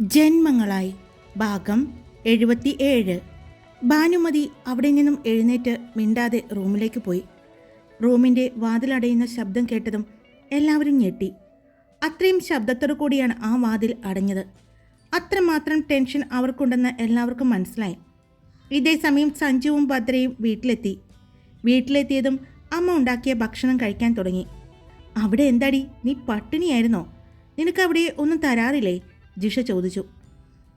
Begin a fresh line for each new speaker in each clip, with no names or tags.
ജന്മങ്ങളായി. ഭാഗം എഴുപത്തി ഏഴ് ഭാനുമതി അവിടെ നിന്നും എഴുന്നേറ്റ് മിണ്ടാതെ റൂമിലേക്ക് പോയി. റൂമിന്റെ വാതിലടയുന്ന ശബ്ദം കേട്ടതും എല്ലാവരും ഞെട്ടി. അത്രയും ശബ്ദത്തോടു കൂടിയാണ് ആ വാതിൽ അടഞ്ഞത്. അത്രമാത്രം ടെൻഷൻ അവർക്കുണ്ടെന്ന് എല്ലാവർക്കും മനസ്സിലായി. ഇതേ സമയം സഞ്ജുവും ഭദ്രയും വീട്ടിലെത്തി. വീട്ടിലെത്തിയതും അമ്മ ഉണ്ടാക്കിയ ഭക്ഷണം കഴിക്കാൻ തുടങ്ങി. അവിടെ എന്താടി? നീ പട്ടിണിയായിരുന്നോ? നിനക്കവിടെ ഒന്നും തരാറില്ലേ? ജിഷ ചോദിച്ചു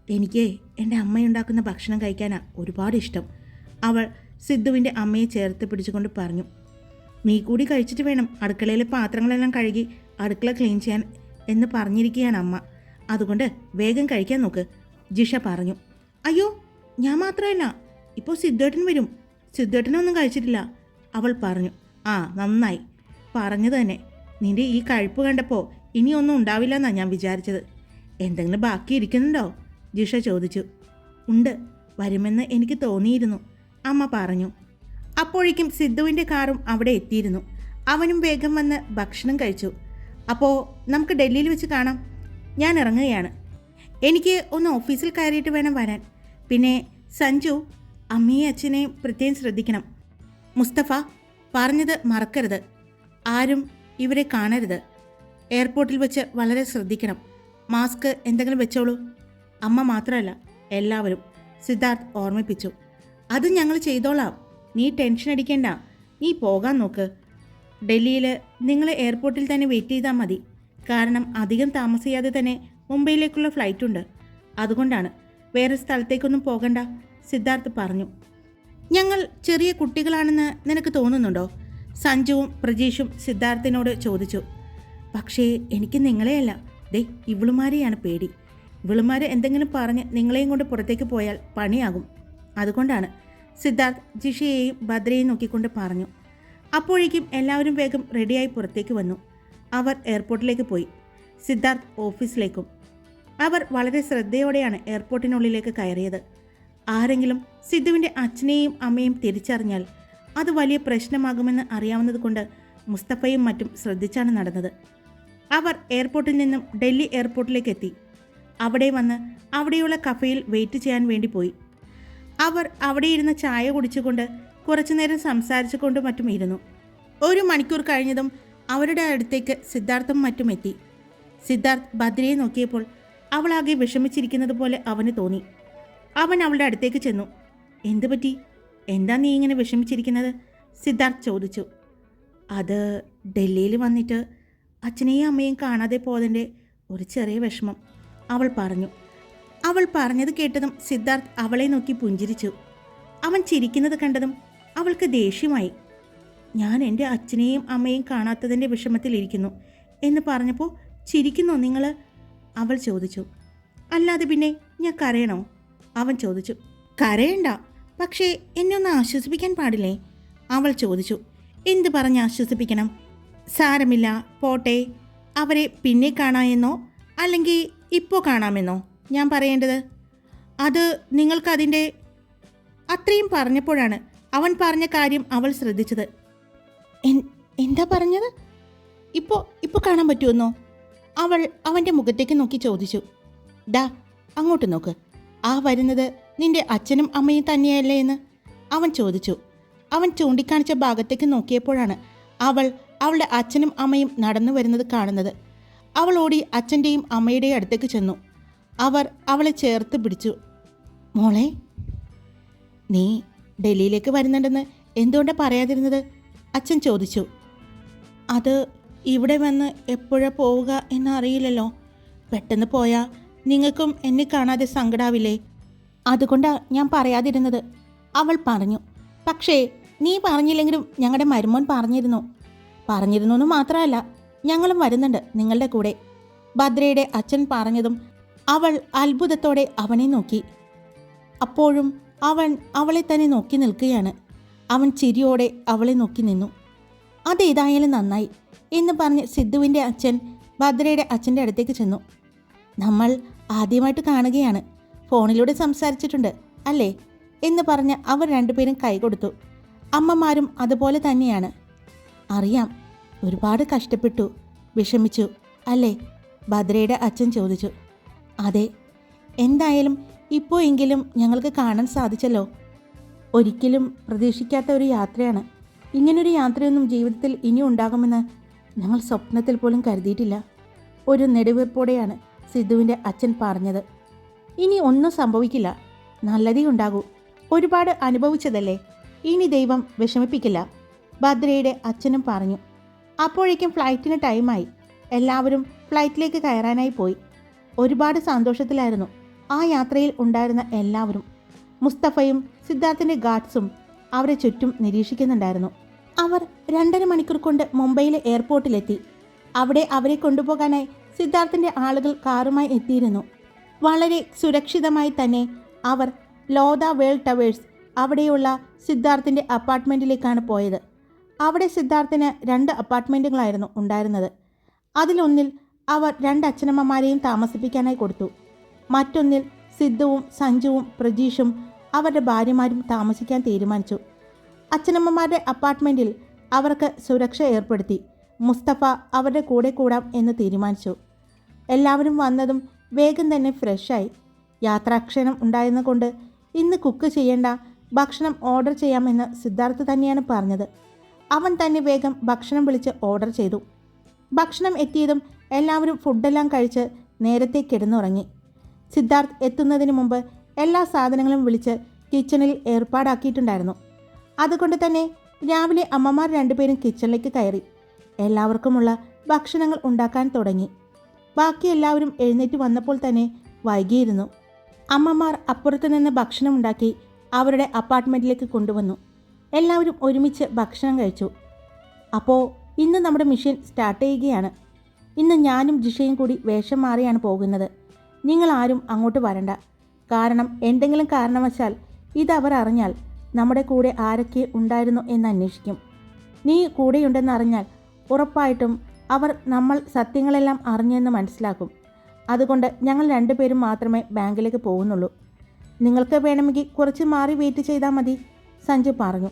എനിക്ക് എന്റെ അമ്മയുണ്ടാക്കുന്ന ഭക്ഷണം കഴിക്കാനാണ് ഒരുപാട് ഇഷ്ടം. അവൾ സിദ്ധുവിന്റെ അമ്മയെ ചേർത്ത് പിടിച്ചുകൊണ്ട് പറഞ്ഞു നീ കൂടി കഴിച്ചിട്ട് വേണം അടുക്കളയിലെ പാത്രങ്ങളെല്ലാം കഴുകി അടുക്കള ക്ലീൻ ചെയ്യാൻ എന്ന് പറഞ്ഞിരിക്കുകയാണ് അമ്മ. അതുകൊണ്ട് വേഗം കഴിക്കാൻ നോക്ക് ജിഷ പറഞ്ഞു. അയ്യോ ഞാൻ മാത്രമല്ല ഇപ്പോൾ സിദ്ധേട്ടൻ വരും. സിദ്ധേട്ടനൊന്നും കഴിച്ചിട്ടില്ല അവൾ പറഞ്ഞു. ആ നന്നായി. പറഞ്ഞു തന്നെ. നിന്റെ ഈ കഴിപ്പ് കണ്ടപ്പോൾ ഇനിയൊന്നും ഉണ്ടാവില്ല എന്നാണ് ഞാൻ വിചാരിച്ചത്. എന്തെങ്കിലും ബാക്കി ഇരിക്കുന്നുണ്ടോ ജിഷ ചോദിച്ചു. ഉണ്ട്. വരുമെന്ന് എനിക്ക് തോന്നിയിരുന്നു അമ്മ പറഞ്ഞു. അപ്പോഴേക്കും സിദ്ധുവിന്റെ കാറും അവിടെ എത്തിയിരുന്നു. അവനും വേഗം വന്ന് ഭക്ഷണം കഴിച്ചു. അപ്പോൾ നമുക്ക് ഡൽഹിയിൽ വെച്ച് കാണാം. ഞാൻ ഇറങ്ങുകയാണ്. എനിക്ക് ഒന്ന് ഓഫീസിൽ കയറിയിട്ട് വേണം വരാൻ. പിന്നെ സഞ്ജു അമ്മയും അച്ഛനെയും പ്രത്യേകം ശ്രദ്ധിക്കണം. മുസ്തഫ പറഞ്ഞത് മറക്കരുത്. ആരും ഇവരെ കാണരുത്. എയർപോർട്ടിൽ വെച്ച് വളരെ ശ്രദ്ധിക്കണം. മാസ്ക് എന്തെങ്കിലും വെച്ചോളൂ. അമ്മ മാത്രമല്ല എല്ലാവരും സിദ്ധാർത്ഥ് ഓർമ്മിപ്പിച്ചു. അത് ഞങ്ങൾ ചെയ്തോളാം. നീ ടെൻഷൻ അടിക്കേണ്ട. നീ പോകാൻ നോക്ക്. ഡൽഹിയിൽ നിങ്ങൾ എയർപോർട്ടിൽ തന്നെ വെയിറ്റ് ചെയ്താൽ മതി. കാരണം അധികം താമസിയാതെ തന്നെ മുംബൈയിലേക്കുള്ള ഫ്ലൈറ്റ് ഉണ്ട്. അതുകൊണ്ടാണ് വേറെ സ്ഥലത്തേക്കൊന്നും പോകണ്ട സിദ്ധാർത്ഥ് പറഞ്ഞു. ഞങ്ങൾ ചെറിയ കുട്ടികളാണെന്ന് നിനക്ക് തോന്നുന്നുണ്ടോ? സഞ്ജുവും പ്രജീഷും സിദ്ധാർത്ഥിനോട് ചോദിച്ചു. പക്ഷേ എനിക്ക് നിങ്ങളെയല്ല. ദേ ഇവളുമാരെയാണ് പേടി. ഇവളുമാരെ എന്തെങ്കിലും പറഞ്ഞ് നിങ്ങളെയും കൊണ്ട് പുറത്തേക്ക് പോയാൽ പണിയാകും. അതുകൊണ്ടാണ് സിദ്ധാർത്ഥ് ജിഷയെയും ഭദ്രയെയും നോക്കിക്കൊണ്ട് പറഞ്ഞു. അപ്പോഴേക്കും എല്ലാവരും വേഗം റെഡിയായി പുറത്തേക്ക് വന്നു. അവർ എയർപോർട്ടിലേക്ക് പോയി. സിദ്ധാർത്ഥ് ഓഫീസിലേക്കും. അവർ വളരെ ശ്രദ്ധയോടെയാണ് എയർപോർട്ടിനുള്ളിലേക്ക് കയറിയത്. ആരെങ്കിലും സിദ്ധുവിന്റെ അച്ഛനെയും അമ്മയും തിരിച്ചറിഞ്ഞാൽ അത് വലിയ പ്രശ്നമാകുമെന്ന് അറിയാവുന്നതുകൊണ്ട് മുസ്തഫയും മറ്റും ശ്രദ്ധിച്ചാണ് നടന്നത്. അവർ എയർപോർട്ടിൽ നിന്നും ഡൽഹി എയർപോർട്ടിലേക്ക് എത്തി അവിടെ വന്ന് അവിടെയുള്ള കഫയിൽ വെയിറ്റ് ചെയ്യാൻ വേണ്ടി പോയി. അവർ അവിടെ ഇരുന്ന് ചായ കുടിച്ചുകൊണ്ട് കുറച്ചു നേരം സംസാരിച്ചുകൊണ്ട് മറ്റും ഇരുന്നു. ഒരു മണിക്കൂർ കഴിഞ്ഞതും അവരുടെ അടുത്തേക്ക് സിദ്ധാർത്ഥം മറ്റും എത്തി. സിദ്ധാർത്ഥ് ഭദ്രയെ നോക്കിയപ്പോൾ അവളാകെ വിഷമിച്ചിരിക്കുന്നത് പോലെ അവന് തോന്നി. അവൻ അവളുടെ അടുത്തേക്ക് ചെന്നു. എന്തു പറ്റി? എന്താ നീ ഇങ്ങനെ വിഷമിച്ചിരിക്കുന്നത്? സിദ്ധാർത്ഥ് ചോദിച്ചു. അത് ഡൽഹിയിൽ വന്നിട്ട് അച്ഛനെയും അമ്മയും കാണാതെ പോയതിന്റെ ഒരു ചെറിയ വിഷമം അവൾ പറഞ്ഞു. അവൾ പറഞ്ഞത് കേട്ടതും സിദ്ധാർത്ഥ് അവളെ നോക്കി പുഞ്ചിരിച്ചു. അവൻ ചിരിക്കുന്നത് കണ്ടതും അവൾക്ക് ദേഷ്യമായി. ഞാൻ എന്റെ അച്ഛനെയും അമ്മയും കാണാത്തതിന്റെ വിഷമത്തിലിരിക്കുന്നു എന്ന് പറഞ്ഞപ്പോൾ ചിരിക്കുന്നു നിങ്ങൾ? അവൾ ചോദിച്ചു. അല്ലാതെ പിന്നെ ഞാൻ കരയണോ? അവൻ ചോദിച്ചു. കരയണ്ട പക്ഷേ എന്നെ ഒന്ന് ആശ്വസിപ്പിക്കാൻ പാടില്ലേ? അവൾ ചോദിച്ചു. എന്ത് പറഞ്ഞ് ആശ്വസിപ്പിക്കണം? സാരമില്ല പോട്ടെ. അവരെ പിന്നെ കാണാമെന്നോ? അല്ലെങ്കിൽ ഇപ്പോൾ കാണാമെന്നോ? ഞാൻ പറയേണ്ടത് അത് നിങ്ങൾക്കതിന്റെ അത്രയും പറഞ്ഞപ്പോഴാണ് അവൻ പറഞ്ഞ കാര്യം അവൾ ശ്രദ്ധിച്ചത്. എന്താ പറഞ്ഞത്? ഇപ്പോൾ ഇപ്പോൾ കാണാൻ പറ്റുമെന്നോ? അവൾ അവന്റെ മുഖത്തേക്ക് നോക്കി ചോദിച്ചു. ദാ അങ്ങോട്ട് നോക്ക്. ആ വരുന്നത് നിന്റെ അച്ഛനും അമ്മയും തന്നെയല്ലേ എന്ന് അവൻ ചോദിച്ചു. അവൻ ചൂണ്ടിക്കാണിച്ച ഭാഗത്തേക്ക് നോക്കിയപ്പോഴാണ് അവൾ അവളുടെ അച്ഛനും അമ്മയും നടന്നു വരുന്നത് കാണുന്നത്. അവൾ ഓടി അച്ഛന്റെയും അമ്മയുടെയും അടുത്തേക്ക് ചെന്നു. അവർ അവളെ ചേർത്ത് പിടിച്ചു. മോളെ നീ ഡൽഹിയിലേക്ക് വരുന്നുണ്ടെന്ന് എന്തുകൊണ്ടാണ് പറയാതിരുന്നത്? അച്ഛൻ ചോദിച്ചു. അത് ഇവിടെ വന്ന് എപ്പോഴാ പോവുക എന്നറിയില്ലല്ലോ. പെട്ടെന്ന് പോയാൽ നിങ്ങൾക്കും എന്നെ കാണാതെ സങ്കടാവില്ലേ? അതുകൊണ്ടാണ് ഞാൻ പറയാതിരുന്നത്. അവൾ പറഞ്ഞു. പക്ഷേ നീ പറഞ്ഞില്ലെങ്കിലും ഞങ്ങളുടെ മരുമോൻ പറഞ്ഞിരുന്നു. പറഞ്ഞിരുന്നു എന്ന് മാത്രമല്ല ഞങ്ങളും വരുന്നുണ്ട് നിങ്ങളുടെ കൂടെ. ഭദ്രയുടെ അച്ഛൻ പറഞ്ഞതും അവൾ അത്ഭുതത്തോടെ അവനെ നോക്കി. അപ്പോഴും അവൻ അവളെ തന്നെ നോക്കി നിൽക്കുകയാണ്. അവൻ ചിരിയോടെ അവളെ നോക്കി നിന്നു. അതേതായാലും നന്നായി എന്ന് പറഞ്ഞ് സിദ്ധുവിന്റെ അച്ഛൻ ഭദ്രയുടെ അച്ഛന്റെ അടുത്തേക്ക് ചെന്നു. നമ്മൾ ആദ്യമായിട്ട് കാണുകയാണ്. ഫോണിലൂടെ സംസാരിച്ചിട്ടുണ്ട് അല്ലേ? എന്ന് പറഞ്ഞ് അവർ രണ്ടുപേരും കൈ കൊടുത്തു. അമ്മമാരും അതുപോലെ തന്നെയാണ്. അറിയാം ഒരുപാട് കഷ്ടപ്പെട്ടു. വിഷമിച്ചു. അല്ലേ? ഭദ്രയുടെ അച്ഛൻ ചോദിച്ചു. അതെ. എന്തായാലും ഇപ്പോൾ എങ്കിലും ഞങ്ങൾക്ക് കാണാൻ സാധിച്ചല്ലോ. ഒരിക്കലും പ്രതീക്ഷിക്കാത്ത ഒരു യാത്രയാണ്. ഇങ്ങനൊരു യാത്രയൊന്നും ജീവിതത്തിൽ ഇനി ഉണ്ടാകുമെന്ന് ഞങ്ങൾ സ്വപ്നത്തിൽ പോലും കരുതിയിട്ടില്ല. ഒരു നെടുവീർപ്പോടെയാണ് സിദ്ധുവിന്റെ അച്ഛൻ പറഞ്ഞത്. ഇനി ഒന്നും സംഭവിക്കില്ല. നല്ലതേ ഉണ്ടാകൂ. ഒരുപാട് അനുഭവിച്ചതല്ലേ? ഇനി ദൈവം വിഷമിപ്പിക്കില്ല. ഭദ്രയുടെ അച്ഛനും പറഞ്ഞു. അപ്പോഴേക്കും ഫ്ലൈറ്റിന് ടൈമായി. എല്ലാവരും ഫ്ലൈറ്റിലേക്ക് കയറാനായി പോയി. ഒരുപാട് സന്തോഷത്തിലായിരുന്നു ആ യാത്രയിൽ ഉണ്ടായിരുന്ന എല്ലാവരും. മുസ്തഫയും സിദ്ധാർത്ഥിന്റെ ഗാർഡ്സും അവരെ ചുറ്റും നിരീക്ഷിക്കുന്നുണ്ടായിരുന്നു. അവർ രണ്ടര മണിക്കൂർ കൊണ്ട് മുംബൈയിലെ എയർപോർട്ടിലെത്തി. അവിടെ അവരെ കൊണ്ടുപോകാനായി സിദ്ധാർത്ഥിന്റെ ആളുകൾ കാറുമായി എത്തിയിരുന്നു. വളരെ സുരക്ഷിതമായി തന്നെ അവർ ലോദ വേൾഡ് ടവേഴ്സ് അവിടെയുള്ള സിദ്ധാർത്ഥിന്റെ അപ്പാർട്ട്മെന്റിലേക്കാണ് പോയത്. അവിടെ സിദ്ധാർത്ഥിന് രണ്ട് അപ്പാർട്ട്മെന്റുകളായിരുന്നു ഉണ്ടായിരുന്നത്. അതിലൊന്നിൽ അവർ രണ്ട് അച്ഛനമ്മമാരെയും താമസിപ്പിക്കാനായി കൊടുത്തു. മറ്റൊന്നിൽ സിദ്ധുവും സഞ്ജുവും പ്രജീഷും അവരുടെ ഭാര്യമാരും താമസിക്കാൻ തീരുമാനിച്ചു. അച്ഛനമ്മമാരുടെ അപ്പാർട്ട്മെന്റിൽ അവർക്ക് സുരക്ഷ ഏർപ്പെടുത്തി. മുസ്തഫ അവരുടെ കൂടെ കൂടാം എന്ന് തീരുമാനിച്ചു. എല്ലാവരും വന്നതും വേഗം തന്നെ ഫ്രഷായി. യാത്രാക്ഷണം ഉണ്ടായിരുന്നതുകൊണ്ട് ഇന്ന് കുക്ക് ചെയ്യേണ്ട ഭക്ഷണം ഓർഡർ ചെയ്യാമെന്ന് സിദ്ധാർത്ഥ് തന്നെയാണ് പറഞ്ഞത്. അവൻ തന്നെ വേഗം ഭക്ഷണം വിളിച്ച് ഓർഡർ ചെയ്തു. ഭക്ഷണം എത്തിയതും എല്ലാവരും ഫുഡെല്ലാം കഴിച്ച് നേരത്തെ കിടന്നുറങ്ങി. സിദ്ധാർത്ഥ് എത്തുന്നതിന് മുമ്പ് എല്ലാ സാധനങ്ങളും വിളിച്ച് കിച്ചണിൽ ഏർപ്പാടാക്കിയിട്ടുണ്ടായിരുന്നു. അതുകൊണ്ട് തന്നെ രാവിലെ അമ്മമാർ രണ്ടുപേരും കിച്ചണിലേക്ക് കയറി. എല്ലാവർക്കുമുള്ള ഭക്ഷണങ്ങൾ ഉണ്ടാക്കാൻ തുടങ്ങി. ബാക്കി എല്ലാവരും എഴുന്നേറ്റ് വന്നപ്പോൾ തന്നെ വൈകിയിരുന്നു. അമ്മമാർ അപ്പുറത്ത് നിന്ന് ഭക്ഷണം ഉണ്ടാക്കി അവരുടെ അപ്പാർട്ട്മെന്റിലേക്ക് കൊണ്ടുവന്നു. എല്ലാവരും ഒരുമിച്ച് ഭക്ഷണം കഴിച്ചു. അപ്പോൾ ഇന്ന് നമ്മുടെ മിഷൻ സ്റ്റാർട്ട് ചെയ്യുകയാണ്. ഇന്ന് ഞാനും ജിഷയും കൂടി വേഷം മാറിയാണ് പോകുന്നത്. നിങ്ങൾ ആരും അങ്ങോട്ട് വരണ്ട. കാരണം എന്തെങ്കിലും കാരണവശാൽ ഇതവർ അറിഞ്ഞാൽ നമ്മുടെ കൂടെ ആരൊക്കെ ഉണ്ടായിരുന്നു എന്ന് അന്വേഷിക്കും. നീ കൂടെയുണ്ടെന്ന് അറിഞ്ഞാൽ ഉറപ്പായിട്ടും അവർ നമ്മൾ സത്യങ്ങളെല്ലാം അറിഞ്ഞെന്ന് മനസ്സിലാക്കും. അതുകൊണ്ട് ഞങ്ങൾ രണ്ടുപേരും മാത്രമേ ബാങ്കിലേക്ക് പോകുന്നുള്ളൂ. നിങ്ങൾക്ക് വേണമെങ്കിൽ കുറച്ച് മാറി വെയിറ്റ് ചെയ്താൽ മതി. സഞ്ജു പറഞ്ഞു.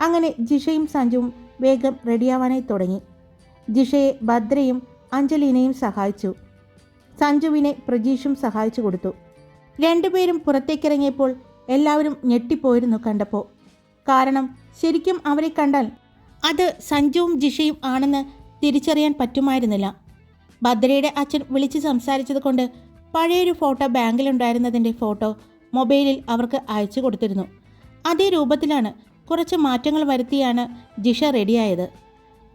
അങ്ങനെ ജിഷയും സഞ്ജുവും വേഗം റെഡിയാവാനായി തുടങ്ങി. ജിഷയെ ഭദ്രയും അഞ്ജലീനയും സഹായിച്ചു. സഞ്ജുവിനെ പ്രജീഷും സഹായിച്ചു കൊടുത്തു. രണ്ടുപേരും പുറത്തേക്കിറങ്ങിയപ്പോൾ എല്ലാവരും ഞെട്ടിപ്പോയിരുന്നു കണ്ടപ്പോൾ. കാരണം ശരിക്കും അവരെ കണ്ടാൽ അത് സഞ്ജുവും ജിഷയും ആണെന്ന് തിരിച്ചറിയാൻ പറ്റുമായിരുന്നില്ല. ഭദ്രയുടെ അച്ഛൻ വിളിച്ച് സംസാരിച്ചത് കൊണ്ട് പഴയൊരു ഫോട്ടോ ബാങ്കിലുണ്ടായിരുന്നതിന്റെ ഫോട്ടോ മൊബൈലിൽ അവർക്ക് അയച്ചു കൊടുത്തിരുന്നു. അതേ രൂപത്തിലാണ് കുറച്ച് മാറ്റങ്ങൾ വരുത്തിയാണ് ജിഷ റെഡിയായത്.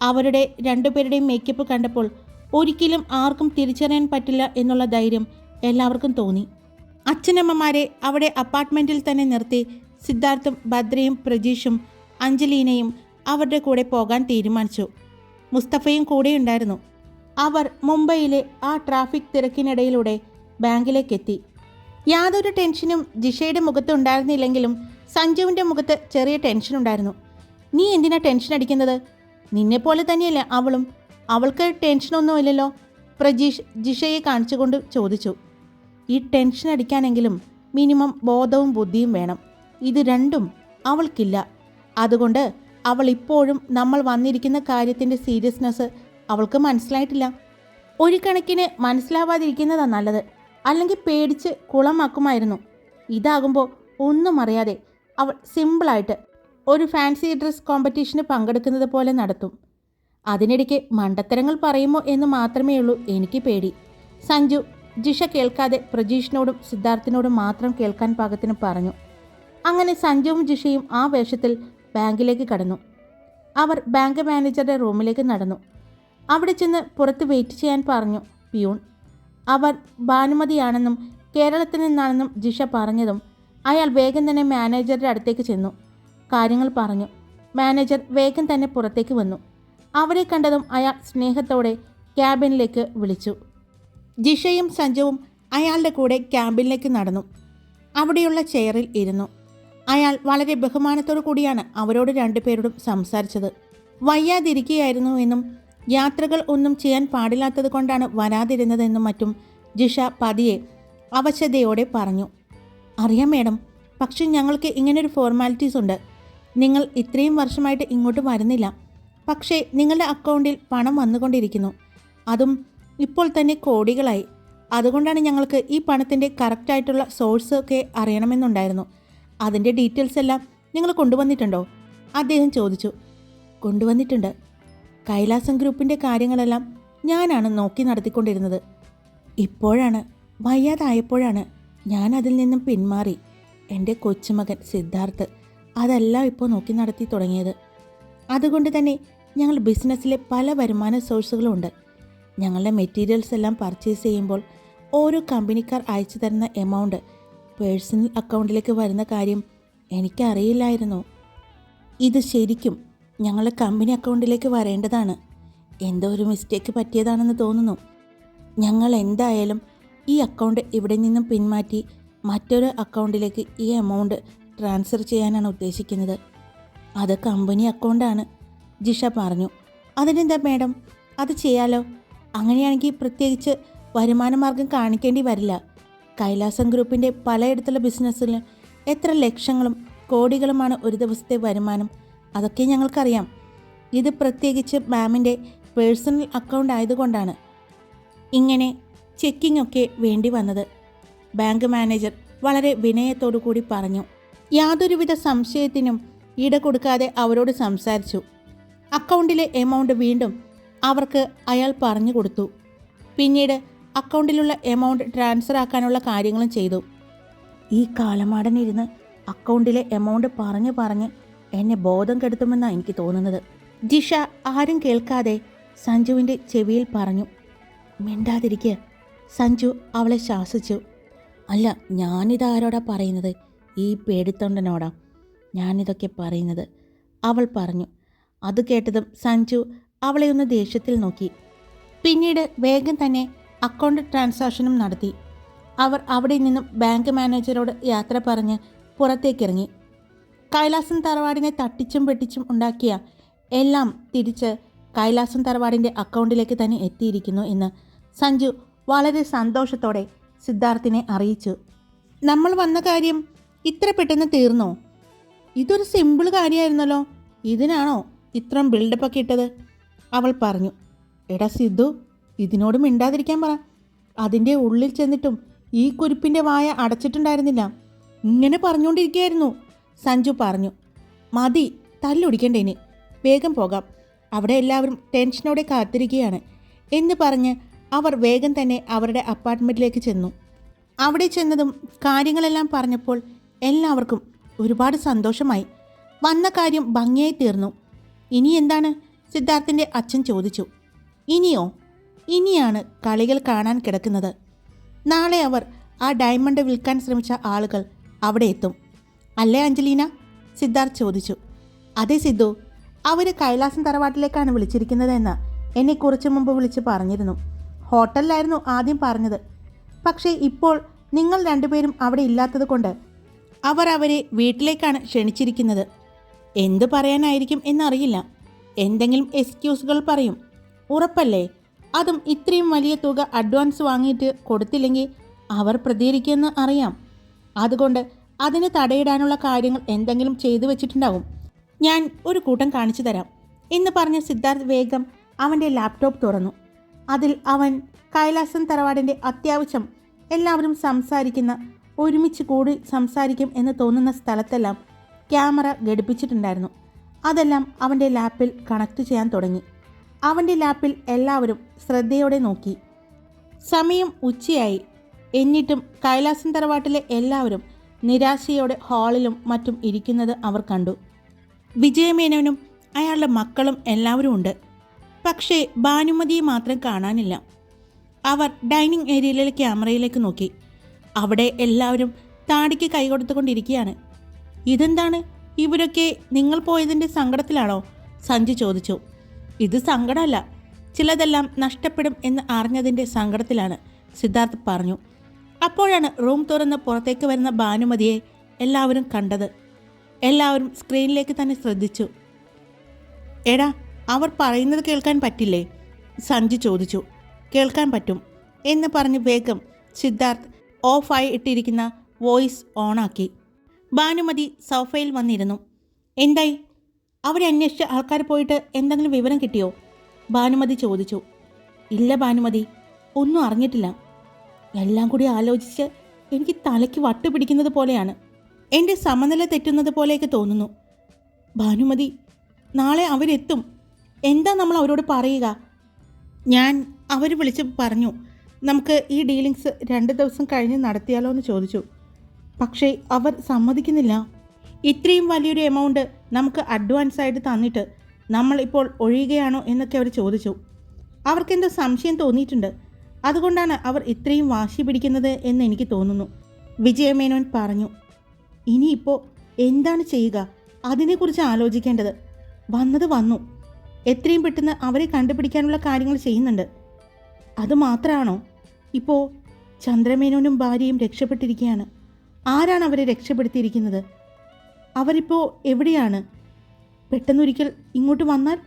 അവരുടെ രണ്ടുപേരുടെയും മേക്കപ്പ് കണ്ടപ്പോൾ ഒരിക്കലും ആർക്കും തിരിച്ചറിയാൻ പറ്റില്ല എന്നുള്ള ധൈര്യം എല്ലാവർക്കും തോന്നി. അച്ഛനമ്മമാരെ അവിടെ അപ്പാർട്ട്മെന്റിൽ തന്നെ നിർത്തി സിദ്ധാർത്ഥും ഭദ്രയും പ്രജീഷും അഞ്ജലീനയും അവരുടെ കൂടെ പോകാൻ തീരുമാനിച്ചു. മുസ്തഫയും കൂടെ ഉണ്ടായിരുന്നു. അവർ മുംബൈയിലെ ആ ട്രാഫിക് തിരക്കിനിടയിലൂടെ ബാങ്കിലേക്കെത്തി. യാതൊരു ടെൻഷനും ജിഷയുടെ മുഖത്ത് ഉണ്ടായിരുന്നില്ലെങ്കിലും സഞ്ജുവിന്റെ മുഖത്ത് ചെറിയ ടെൻഷൻ ഉണ്ടായിരുന്നു. നീ എന്തിനാ ടെൻഷൻ അടിക്കുന്നത്? നിന്നെപ്പോലെ തന്നെയല്ലേ അവളും. അവൾക്ക് ടെൻഷനൊന്നുമില്ലല്ലോ പ്രജീഷ് ജിഷയെ കാണിച്ചുകൊണ്ട് ചോദിച്ചു. ഈ ടെൻഷൻ അടിക്കാനെങ്കിലും മിനിമം ബോധവും ബുദ്ധിയും വേണം. ഇത് രണ്ടും അവൾക്കില്ല. അതുകൊണ്ട് അവൾ ഇപ്പോഴും നമ്മൾ വന്നിരിക്കുന്ന കാര്യത്തിന്റെ സീരിയസ്നെസ് അവൾക്ക് മനസ്സിലായിട്ടില്ല. ഒരു കണക്കിന് മനസ്സിലാവാതിരിക്കുന്നതാണ് നല്ലത്. അല്ലെങ്കിൽ പേടിച്ച് കുളമാക്കുമായിരുന്നു. ഇതാകുമ്പോൾ ഒന്നും അറിയാതെ അവൾ സിമ്പിളായിട്ട് ഒരു ഫാൻസി ഡ്രസ് കോമ്പറ്റീഷന് പങ്കെടുക്കുന്നത് പോലെ നടത്തും. അതിനിടയ്ക്ക് മണ്ടത്തരങ്ങൾ പറയുമോ എന്ന് മാത്രമേ ഉള്ളൂ എനിക്ക് പേടി. സഞ്ജു ജിഷ കേൾക്കാതെ പ്രജീഷിനോടും സിദ്ധാർത്ഥിനോടും മാത്രം കേൾക്കാൻ പാകത്തിന് പറഞ്ഞു. അങ്ങനെ സഞ്ജുവും ജിഷയും ആ വേഷത്തിൽ ബാങ്കിലേക്ക് കടന്നു. അവർ ബാങ്ക് മാനേജറുടെ റൂമിലേക്ക് നടന്നു. അവിടെ ചെന്ന് പുറത്ത് വെയിറ്റ് ചെയ്യാൻ പറഞ്ഞു പിയൂൺ. അവർ ഭാനുമതിയാണെന്നും കേരളത്തിൽ നിന്നാണെന്നും ജിഷ പറഞ്ഞതും അയാൾ വേഗം തന്നെ മാനേജറുടെ അടുത്തേക്ക് ചെന്നു. കാര്യങ്ങൾ പറഞ്ഞു. മാനേജർ വേഗം തന്നെ പുറത്തേക്ക് വന്നു. അവരെ കണ്ടതും അയാൾ സ്നേഹത്തോടെ ക്യാബിനിലേക്ക് വിളിച്ചു. ജിഷയും സഞ്ജുവും അയാളുടെ കൂടെ ക്യാബിനിലേക്ക് നടന്നു. അവിടെയുള്ള ചെയറിൽ ഇരുന്നു. അയാൾ വളരെ ബഹുമാനത്തോടു കൂടിയാണ് അവരോട് രണ്ടുപേരോടും സംസാരിച്ചത്. വയ്യാതിരിക്കുകയായിരുന്നു എന്നും യാത്രകൾ ഒന്നും ചെയ്യാൻ പാടില്ലാത്തത് കൊണ്ടാണ് വരാതിരുന്നതെന്നും മറ്റും ജിഷ പതിയെ അവശതയോടെ പറഞ്ഞു. അറിയാം മേഡം. പക്ഷേ ഞങ്ങൾക്ക് ഇങ്ങനൊരു ഫോർമാലിറ്റീസ് ഉണ്ട്. നിങ്ങൾ ഇത്രയും വർഷമായിട്ട് ഇങ്ങോട്ട് വരുന്നില്ല. പക്ഷേ നിങ്ങളുടെ അക്കൗണ്ടിൽ പണം വന്നുകൊണ്ടിരിക്കുന്നു. അതും ഇപ്പോൾ തന്നെ കോടികളായി. അതുകൊണ്ടാണ് ഞങ്ങൾക്ക് ഈ പണത്തിന്റെ കറക്റ്റായിട്ടുള്ള സോഴ്സ് ഒക്കെ അറിയണമെന്നുണ്ടായിരുന്നു. അതിന്റെ ഡീറ്റെയിൽസ് എല്ലാം നിങ്ങൾ കൊണ്ടുവന്നിട്ടുണ്ടോ? അദ്ദേഹം ചോദിച്ചു. കൊണ്ടുവന്നിട്ടുണ്ട്. കൈലാസം ഗ്രൂപ്പിന്റെ കാര്യങ്ങളെല്ലാം ഞാനാണ് നോക്കി നടത്തിക്കൊണ്ടിരുന്നത്. ഇപ്പോഴാണ് വയ്യാതായപ്പോഴാണ് ഞാൻ അതിൽ നിന്നും പിന്മാറി. എന്റെ കൊച്ചുമകൻ സിദ്ധാർത്ഥ് അതെല്ലാം ഇപ്പോൾ നോക്കി നടത്തി തുടങ്ങിയത്. അതുകൊണ്ട് തന്നെ ഞങ്ങൾ ബിസിനസ്സിലെ പല വരുമാന സോഴ്സുകളുണ്ട്. ഞങ്ങളുടെ മെറ്റീരിയൽസ് എല്ലാം പർച്ചേസ് ചെയ്യുമ്പോൾ ഓരോ കമ്പനിക്കാർ അയച്ചു തരുന്ന എമൗണ്ട് പേഴ്സണൽ അക്കൗണ്ടിലേക്ക് വരുന്ന കാര്യം എനിക്കറിയില്ലായിരുന്നു. ഇത് ശരിക്കും ഞങ്ങളുടെ കമ്പനി അക്കൗണ്ടിലേക്ക് വരേണ്ടതാണ്. എന്തോ ഒരു മിസ്റ്റേക്ക് പറ്റിയതാണെന്ന് തോന്നുന്നു. ഞങ്ങൾ എന്തായാലും ഈ അക്കൗണ്ട് ഇവിടെ നിന്നും പിന്മാറ്റി മറ്റൊരു അക്കൗണ്ടിലേക്ക് ഈ എമൗണ്ട് ട്രാൻസ്ഫർ ചെയ്യാനാണ് ഉദ്ദേശിക്കുന്നത്. അത് കമ്പനി അക്കൗണ്ടാണ് ജിഷ പറഞ്ഞു. അതിനെന്താ മാഡം? അത് ചെയ്യാലോ? അങ്ങനെയാണെങ്കിൽ പ്രത്യേകിച്ച് വരുമാന മാർഗം കാണിക്കേണ്ടി വരില്ല. കൈലാസം ഗ്രൂപ്പിന്റെ പലയിടത്തുള്ള ബിസിനസ്സിൽ എത്ര ലക്ഷങ്ങളും കോടികളുമാണ് ഒരു ദിവസത്തെ വരുമാനം? അതൊക്കെ ഞങ്ങൾക്കറിയാം. ഇത് പ്രത്യേകിച്ച് മാമിന്റെ പേഴ്സണൽ അക്കൗണ്ട് ആയതുകൊണ്ടാണ്. ഇങ്ങനെ ചെക്കിംഗ് ഒക്കെ വേണ്ടി വന്നത്. ബാങ്ക് മാനേജർ വളരെ വിനയത്തോടു കൂടി പറഞ്ഞു. യാതൊരുവിധ സംശയത്തിനും ഇട കൊടുക്കാതെ അവരോട് സംസാരിച്ചു. അക്കൗണ്ടിലെ എമൗണ്ട് വീണ്ടും അവർക്ക് അയാൾ പറഞ്ഞു കൊടുത്തു. പിന്നീട് അക്കൗണ്ടിലുള്ള എമൗണ്ട് ട്രാൻസ്ഫർ ആക്കാനുള്ള കാര്യങ്ങളും ചെയ്തു. ഈ കാലമാടനിരുന്ന് അക്കൗണ്ടിലെ എമൗണ്ട് പറഞ്ഞു പറഞ്ഞ് എന്നെ ബോധം കെടുത്തുമെന്നാണ് എനിക്ക് തോന്നുന്നത്. ജിഷ ആരും കേൾക്കാതെ സഞ്ജുവിന്റെ ചെവിയിൽ പറഞ്ഞു മിണ്ടാതിരിക്കുക സഞ്ജു അവളെ ശാസിച്ചു. അല്ല ഞാനിതാരോടാ പറയുന്നത്? ഈ പേടിത്തൊണ്ടനോടാ? ഞാനിതൊക്കെ പറയുന്നത് അവൾ പറഞ്ഞു. അത് കേട്ടതും സഞ്ജു അവളെ ഒന്ന് ദേഷ്യത്തിൽ നോക്കി. പിന്നീട് വേഗം തന്നെ അക്കൗണ്ട് ട്രാൻസാക്ഷനും നടത്തി. അവർ അവിടെ നിന്നും ബാങ്ക് മാനേജരോട് യാത്ര പറഞ്ഞ് പുറത്തേക്കിറങ്ങി. കൈലാസം തറവാടിനെ തട്ടിച്ചും വെട്ടിച്ചും ഉണ്ടാക്കിയ എല്ലാം തിരിച്ച് കൈലാസം തറവാടിന്റെ അക്കൗണ്ടിലേക്ക് തന്നെ എത്തിയിരിക്കുന്നു എന്ന് സഞ്ജു വളരെ സന്തോഷത്തോടെ സിദ്ധാർത്ഥിനെ അറിയിച്ചു. നമ്മൾ വന്ന കാര്യം ഇത്ര പെട്ടെന്ന് തീർന്നോ? ഇതൊരു സിമ്പിൾ കാര്യമായിരുന്നല്ലോ. ഇതിനാണോ ഇത്രയും ബിൽഡപ്പൊക്കെ ഇട്ടത്? അവൾ പറഞ്ഞു. എടാ സിദ്ധു ഇതിനോട് മിണ്ടാതിരിക്കാൻ പറ. അതിന്റെ ഉള്ളിൽ ചെന്നിട്ടും ഈ കുരിപ്പിന്റെ വായ അടച്ചിട്ടുണ്ടായിരുന്നില്ല. ഇങ്ങനെ പറഞ്ഞുകൊണ്ടിരിക്കുകയായിരുന്നു. സഞ്ജു പറഞ്ഞു. മതി തല്ലൊടിക്കണ്ടേന് വേഗം പോകാം. അവിടെ എല്ലാവരും ടെൻഷനോടെ കാത്തിരിക്കുകയാണ് എന്ന് പറഞ്ഞ് അവർ വേഗം തന്നെ അവരുടെ അപ്പാർട്ട്മെന്റിലേക്ക് ചെന്നു. അവിടെ ചെന്നതും കാര്യങ്ങളെല്ലാം പറഞ്ഞപ്പോൾ എല്ലാവർക്കും ഒരുപാട് സന്തോഷമായി. വന്ന കാര്യം ഭംഗിയായി തീർന്നു. ഇനി എന്താണ്? സിദ്ധാർത്ഥിന്റെ അച്ഛൻ ചോദിച്ചു. ഇനിയോ? ഇനിയാണ് കളികൾ കാണാൻ കിടക്കുന്നത്. നാളെ അവർ ആ ഡയമണ്ട് വിൽക്കാൻ ശ്രമിച്ച ആളുകൾ അവിടെ എത്തും. അല്ലേ അഞ്ജലീന? സിദ്ധാർത്ഥ് ചോദിച്ചു. അതെ സിദ്ധു. അവർ കൈലാസം തറവാട്ടിലേക്കാണ് വിളിച്ചിരിക്കുന്നതെന്ന് എന്നെ കുറച്ചു മുമ്പ് വിളിച്ച് പറഞ്ഞിരുന്നു. ഹോട്ടലിലായിരുന്നു ആദ്യം പറഞ്ഞത്. പക്ഷേ ഇപ്പോൾ നിങ്ങൾ രണ്ടുപേരും അവിടെ ഇല്ലാത്തത് കൊണ്ട് അവർ അവരെ വീട്ടിലേക്കാണ് ക്ഷണിച്ചിരിക്കുന്നത്. എന്ത് പറയാനായിരിക്കും എന്നറിയില്ല. എന്തെങ്കിലും എക്സ്ക്യൂസുകൾ പറയും. ഉറപ്പല്ലേ? അതും ഇത്രയും വലിയ തുക അഡ്വാൻസ് വാങ്ങിയിട്ട് കൊടുത്തില്ലെങ്കിൽ അവർ പ്രതികരിക്കുമെന്ന് അറിയാം. അതുകൊണ്ട് അതിന് തടയിടാനുള്ള കാര്യങ്ങൾ എന്തെങ്കിലും ചെയ്തു വെച്ചിട്ടുണ്ടാവും. ഞാൻ ഒരു കൂട്ടം കാണിച്ചു തരാം. എന്ന് പറഞ്ഞ സിദ്ധാർത്ഥ് വേഗം അവന്റെ ലാപ്ടോപ്പ് തുറന്നു. അതിൽ അവൻ കൈലാസൻ തറവാടിന്റെ അത്യാവശ്യം എല്ലാവരും സംസാരിക്കുന്ന ഒരുമിച്ച് കൂടി സംസാരിക്കും എന്ന് തോന്നുന്ന സ്ഥലത്തെല്ലാം ക്യാമറ ഘടിപ്പിച്ചിട്ടുണ്ടായിരുന്നു. അതെല്ലാം അവന്റെ ലാപ്പിൽ കണക്ട് ചെയ്യാൻ തുടങ്ങി. അവന്റെ ലാപ്പിൽ എല്ലാവരും ശ്രദ്ധയോടെ നോക്കി. സമയം ഉച്ചയായി. എന്നിട്ടും കൈലാസൻ തറവാട്ടിലെ എല്ലാവരും നിരാശയോടെ ഹാളിലും മറ്റും ഇരിക്കുന്നത് അവർ കണ്ടു. വിജയമേനോനും അയാളുടെ മക്കളും എല്ലാവരും ഉണ്ട്. പക്ഷേ ഭാനുമതിയെ മാത്രം കാണാനില്ല. അവർ ഡൈനിങ് ഏരിയയിലെ ക്യാമറയിലേക്ക് നോക്കി. അവിടെ എല്ലാവരും താടിക്ക് കൈ കൊടുത്തുകൊണ്ടിരിക്കുകയാണ്. ഇതെന്താണ്? ഇവരൊക്കെ നിങ്ങൾ പോയതിന്റെ സങ്കടത്തിലാണോ? സഞ്ജു ചോദിച്ചു. ഇത് സങ്കടമല്ല. ചിലതെല്ലാം നഷ്ടപ്പെടും എന്ന് അറിഞ്ഞതിന്റെ സങ്കടത്തിലാണ് സിദ്ധാർത്ഥ് പറഞ്ഞു. അപ്പോഴാണ് റൂം തുറന്ന് പുറത്തേക്ക് വരുന്ന ഭാനുമതിയെ എല്ലാവരും കണ്ടത്. എല്ലാവരും സ്ക്രീനിലേക്ക് തന്നെ ശ്രദ്ധിച്ചു. എടാ അവർ പറയുന്നത് കേൾക്കാൻ പറ്റില്ലേ? സഞ്ജു ചോദിച്ചു. കേൾക്കാൻ പറ്റും. എന്ന് പറഞ്ഞ് വേഗം സിദ്ധാർത്ഥ് ഓഫായി ഇട്ടിരിക്കുന്ന വോയിസ് ഓണാക്കി. ഭാനുമതി സോഫയിൽ വന്നിരുന്നു. എന്തായി? അവരെ അന്വേഷിച്ച ആൾക്കാർ പോയിട്ട് എന്തെങ്കിലും വിവരം കിട്ടിയോ? ഭാനുമതി ചോദിച്ചു. ഇല്ല ഭാനുമതി ഒന്നും അറിഞ്ഞിട്ടില്ല. എല്ലാം കൂടി ആലോചിച്ച് എനിക്ക് തലയ്ക്ക് വട്ട് പിടിക്കുന്നത് പോലെയാണ്. എന്റെ സമനില തെറ്റുന്നത് പോലെയൊക്കെ തോന്നുന്നു. ഭാനുമതി നാളെ അവരെത്തും. എന്താ നമ്മൾ അവരോട് പറയുക? ഞാൻ അവർ വിളിച്ച് പറഞ്ഞു നമുക്ക് ഈ ഡീലിങ്സ് രണ്ട് ദിവസം കഴിഞ്ഞ് നടത്തിയാലോ എന്ന് ചോദിച്ചു. പക്ഷേ അവർ സമ്മതിക്കുന്നില്ല. ഇത്രയും വലിയൊരു എമൗണ്ട് നമുക്ക് അഡ്വാൻസ് ആയിട്ട് തന്നിട്ട് നമ്മൾ ഇപ്പോൾ ഒഴിയുകയാണോ എന്നൊക്കെ അവർ ചോദിച്ചു. അവർക്കെന്തോ സംശയം തോന്നിയിട്ടുണ്ട്. അതുകൊണ്ടാണ് അവർ ഇത്രയും വാശി പിടിക്കുന്നത് എന്ന് എനിക്ക് തോന്നുന്നു. വിജയമേനോൻ പറഞ്ഞു ഇനിയിപ്പോൾ എന്താണ് ചെയ്യുക? അതിനെക്കുറിച്ച് ആലോചിക്കേണ്ടത്. വന്നത് വന്നു. എത്രയും പെട്ടെന്ന് അവരെ കണ്ടുപിടിക്കാനുള്ള കാര്യങ്ങൾ ചെയ്യുന്നുണ്ട്. അത് മാത്രമാണോ ഇപ്പോൾ ചന്ദ്രമേനോനും ഭാര്യയും രക്ഷപ്പെട്ടിരിക്കുകയാണ് ആരാണ് അവരെ രക്ഷപ്പെടുത്തിയിരിക്കുന്നത്? അവരിപ്പോൾ എവിടെയാണ്? പെട്ടെന്നൊരിക്കൽ ഇങ്ങോട്ട് വന്നാൽ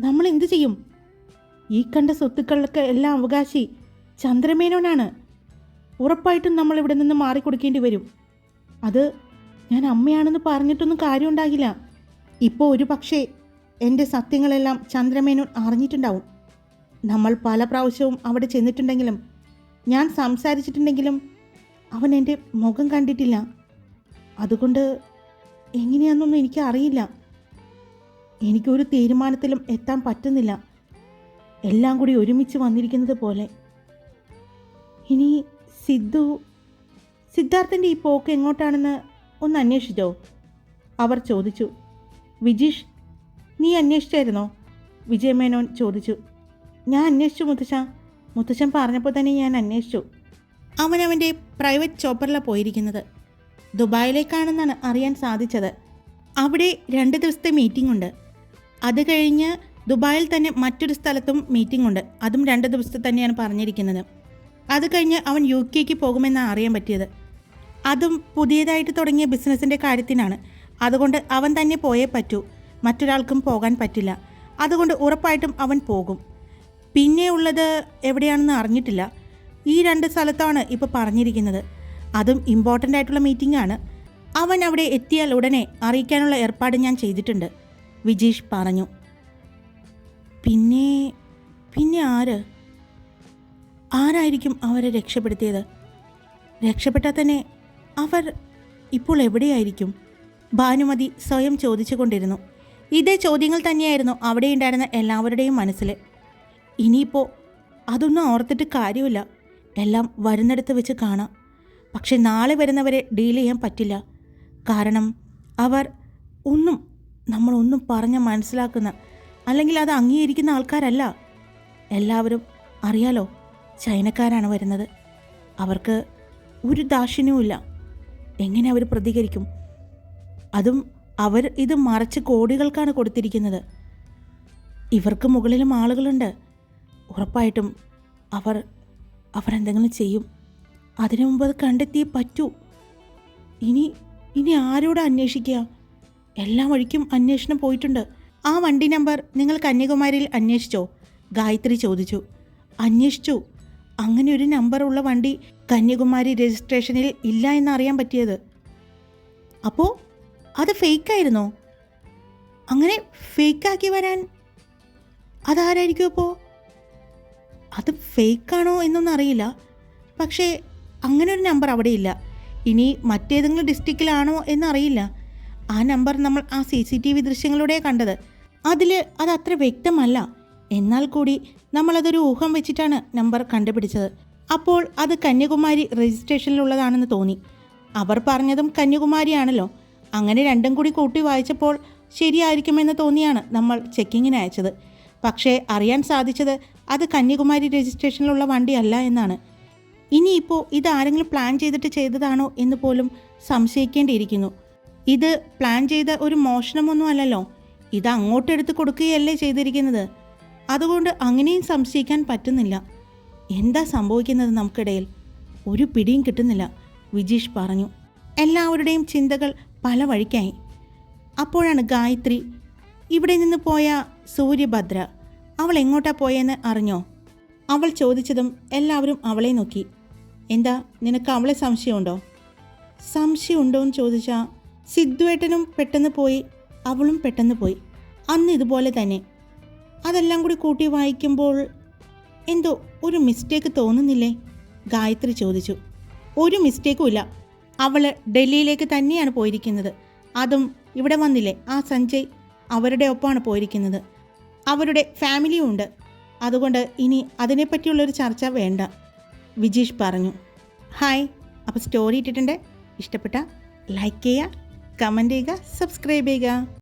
നമ്മൾ എന്തു ചെയ്യും? ഈ കണ്ട സ്വത്തുക്കൾക്ക് എല്ലാം അവകാശി ചന്ദ്രമേനോനാണ്. ഉറപ്പായിട്ടും നമ്മൾ ഇവിടെ നിന്ന് മാറിക്കൊടുക്കേണ്ടി വരും. അത് ഞാൻ അമ്മയാണെന്ന് പറഞ്ഞിട്ടൊന്നും കാര്യമുണ്ടാകില്ല. ഇപ്പോൾ ഒരു പക്ഷേ എന്റെ സത്യങ്ങളെല്ലാം ചന്ദ്രമേനോൻ അറിഞ്ഞിട്ടുണ്ടാവും. നമ്മൾ പല പ്രാവശ്യവും അവിടെ ചെന്നിട്ടുണ്ടെങ്കിലും ഞാൻ സംസാരിച്ചിട്ടുണ്ടെങ്കിലും അവൻ എന്റെ മുഖം കണ്ടിട്ടില്ല. അതുകൊണ്ട് എങ്ങനെയാണെന്നൊന്നും എനിക്ക് അറിയില്ല. എനിക്കൊരു തീരുമാനത്തിലും എത്താൻ പറ്റുന്നില്ല. എല്ലാം കൂടി ഒരുമിച്ച് വന്നിരിക്കുന്നത് പോലെ. ഇനി സിദ്ധു സിദ്ധാർത്ഥന്റെ ഈ പോക്ക് എങ്ങോട്ടാണെന്ന് ഒന്ന് അന്വേഷിച്ചോ? അവർ ചോദിച്ചു. വിജീഷ് നീ അന്വേഷിച്ചായിരുന്നോ? വിജയമേനോൻ ചോദിച്ചു. ഞാൻ അന്വേഷിച്ചു മുത്തശ്ശ. മുത്തശ്ശൻ പറഞ്ഞപ്പോൾ തന്നെ ഞാൻ അന്വേഷിച്ചു. അവൻ പ്രൈവറ്റ് ചോപ്പറിലാണ് പോയിരിക്കുന്നത്. ദുബായിലേക്കാണെന്നാണ് അറിയാൻ സാധിച്ചത്. അവിടെ രണ്ട് ദിവസത്തെ മീറ്റിംഗ് ഉണ്ട്. അത് കഴിഞ്ഞ് ദുബായിൽ തന്നെ മറ്റൊരു സ്ഥലത്തും മീറ്റിംഗ് ഉണ്ട്. അതും രണ്ട് ദിവസത്തെ തന്നെയാണ് പറഞ്ഞിരിക്കുന്നത്. അത് കഴിഞ്ഞ് അവൻ യു കെക്ക് പോകുമെന്നാണ് അറിയാൻ പറ്റിയത്. അതും പുതിയതായിട്ട് തുടങ്ങിയ ബിസിനസ്സിന്റെ കാര്യത്തിനാണ്. അതുകൊണ്ട് അവൻ തന്നെ പോയേ പറ്റൂ. മറ്റൊരാൾക്കും പോകാൻ പറ്റില്ല. അതുകൊണ്ട് ഉറപ്പായിട്ടും അവൻ പോകും. പിന്നെ ഉള്ളത് എവിടെയാണെന്ന് അറിഞ്ഞിട്ടില്ല. ഈ രണ്ട് സ്ഥലത്താണ് ഇപ്പോൾ പറഞ്ഞിരിക്കുന്നത്. അതും ഇമ്പോർട്ടന്റ് ആയിട്ടുള്ള മീറ്റിംഗ് ആണ്. അവൻ അവിടെ എത്തിയാൽ ഉടനെ അറിയിക്കാനുള്ള ഏർപ്പാട് ഞാൻ ചെയ്തിട്ടുണ്ട്. വിജീഷ് പറഞ്ഞു. പിന്നെ പിന്നെ ആര്? ആരായിരിക്കും അവരെ രക്ഷപ്പെടുത്തിയത്? രക്ഷപ്പെട്ടാൽ തന്നെ അവർ ഇപ്പോൾ എവിടെയായിരിക്കും? ഭാനുമതി സ്വയം ചോദിച്ചുകൊണ്ടിരുന്നു. ഇതേ ചോദ്യങ്ങൾ തന്നെയായിരുന്നു അവിടെ ഉണ്ടായിരുന്ന എല്ലാവരുടെയും മനസ്സിൽ. ഇനിയിപ്പോൾ അതൊന്നും ഓർത്തിട്ട് കാര്യമില്ല. എല്ലാം വരുന്നിടത്ത് വെച്ച് കാണാം. പക്ഷെ നാളെ വരുന്നവരെ ഡീൽ ചെയ്യാൻ പറ്റില്ല. കാരണം അവർ ഒന്നും നമ്മളൊന്നും പറഞ്ഞ് മനസ്സിലാക്കുന്ന അല്ലെങ്കിൽ അത് അംഗീകരിക്കുന്ന ആൾക്കാരല്ല. എല്ലാവരും അറിയാലോ ചൈനക്കാരാണ് വരുന്നത്. അവർക്ക് ഒരു ദാക്ഷിണ്യവുമില്ല. എങ്ങനെ അവർ പ്രതികരിക്കും? അതും അവർ ഇത് മറച്ച് കോടികൾക്കാണ് കൊടുത്തിരിക്കുന്നത്. ഇവർക്ക് മുകളിലും ആളുകളുണ്ട്. ഉറപ്പായിട്ടും അവർ അവരെന്തെങ്കിലും ചെയ്യും. അതിനു മുമ്പ് അത് കണ്ടെത്തിയേ പറ്റൂ. ഇനി ഇനി ആരോട് അന്വേഷിക്കുക? എല്ലാ വഴിക്കും അന്വേഷണം പോയിട്ടുണ്ട്. ആ വണ്ടി നമ്പർ നിങ്ങൾ കന്യാകുമാരിയിൽ അന്വേഷിച്ചോ? ഗായത്രി ചോദിച്ചു. അന്വേഷിച്ചു. അങ്ങനെ ഒരു നമ്പറുള്ള വണ്ടി കന്യാകുമാരി രജിസ്ട്രേഷനിൽ ഇല്ല എന്നറിയാൻ പറ്റിയത്. അപ്പോൾ അത് ഫേക്കായിരുന്നോ? അങ്ങനെ ഫേക്കാക്കി വരാൻ അതാരായിരിക്കും അപ്പോൾ അത് ഫേക്കാണോ എന്നൊന്നും അറിയില്ല. പക്ഷേ അങ്ങനെ ഒരു നമ്പർ അവിടെ ഇല്ല ഇനി മറ്റേതെങ്കിലും ഡിസ്ട്രിക്റ്റിലാണോ എന്നറിയില്ല. ആ നമ്പർ നമ്മൾ ആ സി സി ടി വി ദൃശ്യങ്ങളിലൂടെ കണ്ടത്. അതിൽ അത് അത്ര വ്യക്തമല്ല. എന്നാൽ കൂടി നമ്മളതൊരു ഊഹം വെച്ചിട്ടാണ് നമ്പർ കണ്ടുപിടിച്ചത്. അപ്പോൾ അത് കന്യാകുമാരി രജിസ്ട്രേഷനിലുള്ളതാണെന്ന് തോന്നി. അവർ പറഞ്ഞതും കന്യാകുമാരിയാണല്ലോ. അങ്ങനെ രണ്ടും കൂടി കൂട്ടി വായിച്ചപ്പോൾ ശരിയായിരിക്കുമെന്ന് തോന്നിയാണ് നമ്മൾ ചെക്കിങ്ങിന് അയച്ചത്. പക്ഷേ അറിയാൻ സാധിച്ചത് അത് കന്യാകുമാരി രജിസ്ട്രേഷനിലുള്ള വണ്ടിയല്ല എന്നാണ്. ഇനിയിപ്പോൾ ഇത് ആരെങ്കിലും പ്ലാൻ ചെയ്തിട്ട് ചെയ്തതാണോ എന്ന് പോലും സംശയിക്കേണ്ടിയിരിക്കുന്നു. ഇത് പ്ലാൻ ചെയ്ത ഒരു മോഷണമൊന്നും അല്ലല്ലോ. ഇത് അങ്ങോട്ടെടുത്ത് കൊടുക്കുകയല്ലേ ചെയ്തിരിക്കുന്നത്. അതുകൊണ്ട് അങ്ങനെയും സംശയിക്കാൻ പറ്റുന്നില്ല. എന്താ സംഭവിക്കുന്നത് നമുക്കിടയിൽ? ഒരു പിടിയും കിട്ടുന്നില്ല വിജീഷ് പറഞ്ഞു. എല്ലാവരുടെയും ചിന്തകൾ പല വഴിക്കായി. അപ്പോഴാണ് ഗായത്രി ഇവിടെ നിന്ന് പോയ സൂര്യഭദ്ര അവൾ എങ്ങോട്ടാ പോയെന്ന് അറിഞ്ഞോ? അവൾ ചോദിച്ചതും എല്ലാവരും അവളെ നോക്കി. എന്താ നിനക്ക് അവളെ സംശയമുണ്ടോ? സംശയമുണ്ടോ എന്ന് ചോദിച്ചാൽ സിദ്ധുവേട്ടനും പെട്ടെന്ന് പോയി അവളും പെട്ടെന്ന് പോയി. അന്ന് ഇതുപോലെ തന്നെ. അതെല്ലാം കൂടി കൂട്ടി വായിക്കുമ്പോൾ എന്തോ ഒരു മിസ്റ്റേക്ക് തോന്നുന്നില്ലേ? ഗായത്രി ചോദിച്ചു. ഒരു മിസ്റ്റേക്കും ഇല്ല. അവൾ ഡൽഹിയിലേക്ക് തന്നെയാണ് പോയിരിക്കുന്നത്. അതും ഇവിടെ വന്നില്ലേ? ആ സഞ്ജയ് അവരുടെ ഒപ്പമാണ് പോയിരിക്കുന്നത്. അവരുടെ ഫാമിലിയും ഉണ്ട്. അതുകൊണ്ട് ഇനി അതിനെപ്പറ്റിയുള്ളൊരു ചർച്ച വേണ്ട വിജീഷ് പറഞ്ഞു. ഹായ് അപ്പോൾ സ്റ്റോറി ഇട്ടിട്ടുണ്ട്. ഇഷ്ടപ്പെട്ട ലൈക്ക് ചെയ്യുക കമന്റ് ചെയ്യുക സബ്സ്ക്രൈബ് ചെയ്യുക.